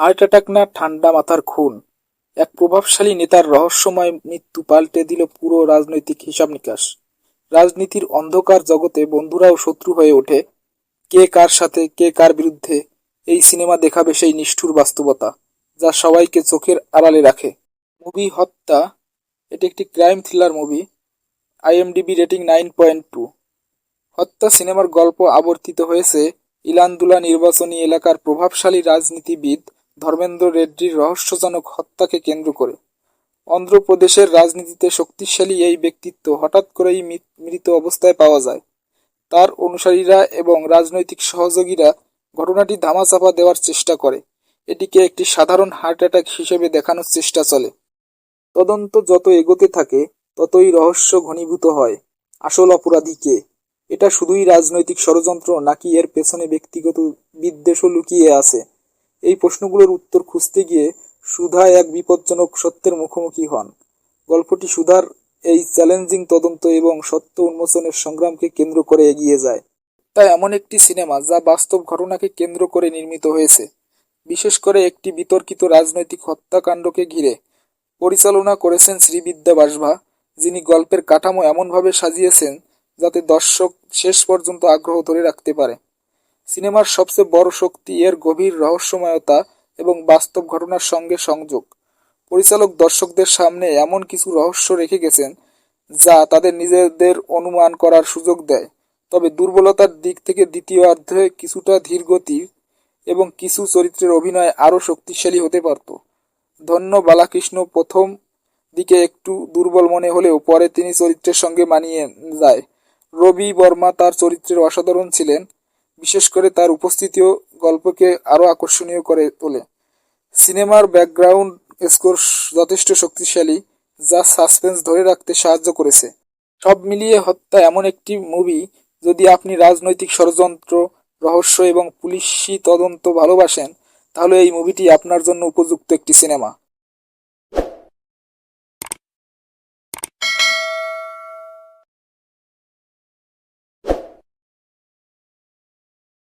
Heart attack না ঠান্ডা মাথার খুন। এক প্রভাবশালী নেতার রহস্যময় মৃত্যু পাল্টে দিল পুরো রাজনৈতিক হিসাব নিকাশ রাজনীতির অন্ধকার জগতে বন্ধুরাও শত্রু হয়ে ওঠে। কে কার সাথে, কে কার বিরুদ্ধে এই সিনেমা দেখাবে সেই নিষ্ঠুর বাস্তবতা, যা সবাইকে চোখের আড়ালে রাখে। মুভি হত্যা, এটি একটি crime thriller movie, IMDb rating nine point two. Hatya সিনেমার গল্প আবর্তিত হয়েছে ইলান্দুলা নির্বাচনী এলাকার প্রভাবশালী রাজনীতিবিদ ধর্মেন্দ্র রেড্ডির রহস্যজনক হত্যাকে কেন্দ্র করে। অন্ধ্রপ্রদেশের রাজনীতিতে শক্তিশালী এই ব্যক্তিত্ব হঠাৎ করেই মৃত- অবস্থায় পাওয়া যায়। তার অনুসারীরা এবং রাজনৈতিক সহযোগীরা ঘটনাটি ধামাচাপা দেওয়ার চেষ্টা করে। এটিকে একটি সাধারণ হার্ট অ্যাটাক হিসেবে দেখানোর চেষ্টা চলে। তদন্ত যত এগোতে থাকে, ততই রহস্য ঘনীভূত হয়। আসল অপরাধী কে? এটা শুধুই রাজনৈতিক ষড়যন্ত্র নাকি এর পেছনে ব্যক্তিগত বিদ্বেষও লুকিয়ে আছে? এই প্রশ্নগুলোর উত্তর খুঁজতে গিয়ে সুধা এক বিপজ্জনক সত্যের মুখোমুখি হন। গল্পটি সুধার এই চ্যালেঞ্জিং তদন্ত এবং সত্য উন্মোচনের সংগ্রামকে কেন্দ্র করে এগিয়ে যায়। তা এমন একটি সিনেমা যা বাস্তব ঘটনাকে কেন্দ্র করে নির্মিত হয়েছে। বিশেষ করে একটি বিতর্কিত রাজনৈতিক হত্যাকাণ্ডকে ঘিরে পরিচালনা করেছেন শ্রীবিদ্যা বাসভা, যিনি গল্পের কাঠামো এমনভাবে সাজিয়েছেন যাতে দর্শক শেষ পর্যন্ত আগ্রহ ধরে রাখতে পারে। সিনেমার সবচেয়ে বড় শক্তি এর গভীর রহস্যময়তা এবং বাস্তব ঘটনার সঙ্গে সংযোগ। পরিচালক দর্শকদের সামনে এমন কিছু রহস্য রেখে গেছেন যা তাদের নিজেদের অনুমান করার সুযোগ দেয়। তবে দুর্বলতার দিক থেকে দ্বিতীয় অধ্যায়ে কিছুটা ধীরগতির এবং কিছু চরিত্রের অভিনয় আরও শক্তিশালী হতে পারত। ধন্য বালাকৃষ্ণ প্রথম দিকে একটু দুর্বল মনে হলেও পরে তিনি চরিত্রের সঙ্গে মানিয়ে যায়। রবি বর্মা তার চরিত্রের অসাধারণ ছিলেন। বিশেষ করে তার উপস্থিতিও গল্পকে আরও আকর্ষণীয় করে তোলে। সিনেমার ব্যাকগ্রাউন্ড স্কোর যথেষ্ট শক্তিশালী, যা সাসপেন্স ধরে রাখতে সাহায্য করেছে। সব মিলিয়ে হত্যা এমন একটি মুভি, যদি আপনি রাজনৈতিক ষড়যন্ত্র, রহস্য এবং পুলিশি তদন্ত ভালোবাসেন, তাহলে এই মুভিটি আপনার জন্য উপযুক্ত একটি সিনেমা।